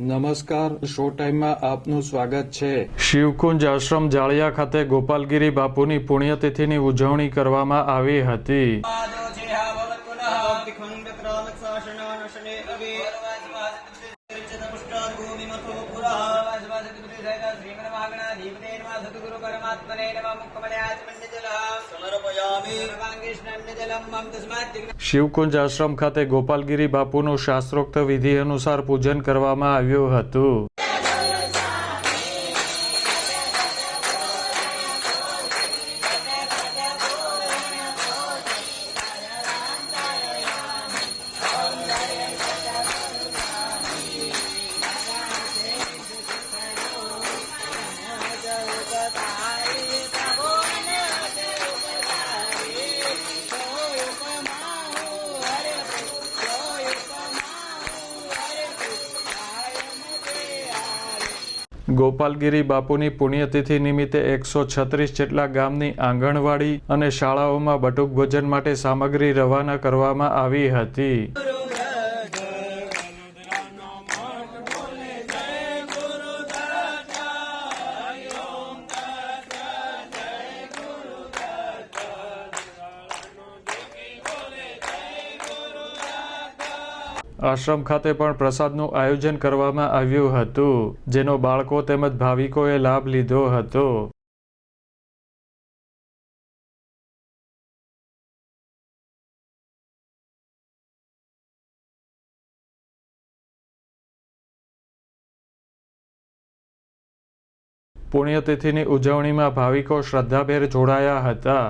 નમસ્કાર શો ટાઈમમાં આપનું સ્વાગત છે. શિવકુંજ આશ્રમ જાળિયા ખાતે ગોપાલગીરી બાપુની પુણ્યતિથિની ઉજવણી કરવામાં આવી હતી. શિવકુંજ આશ્રમ ખાતે ગોપાલગીરી બાપુનું શાસ્ત્રોક્ત વિધિ અનુસાર પૂજન કરવામાં આવ્યું હતું. ગોપાલગીરી બાપુની પુણ્યતિથિ નિમિત્તે એકસો છત્રીસ જેટલા ગામની આંગણવાડી અને શાળાઓમાં બટુક ભોજન માટે સામગ્રી રવાના કરવામાં આવી હતી. આશ્રમ ખાતે પણ પ્રસાદનું આયોજન કરવામાં આવ્યું હતું, જેનો બાળકો તેમજ ભાવિકોએ લાભ લીધો હતો. પુણ્યતિથિની ઉજવણીમાં ભાવિકો શ્રદ્ધાભેર જોડાયા હતા.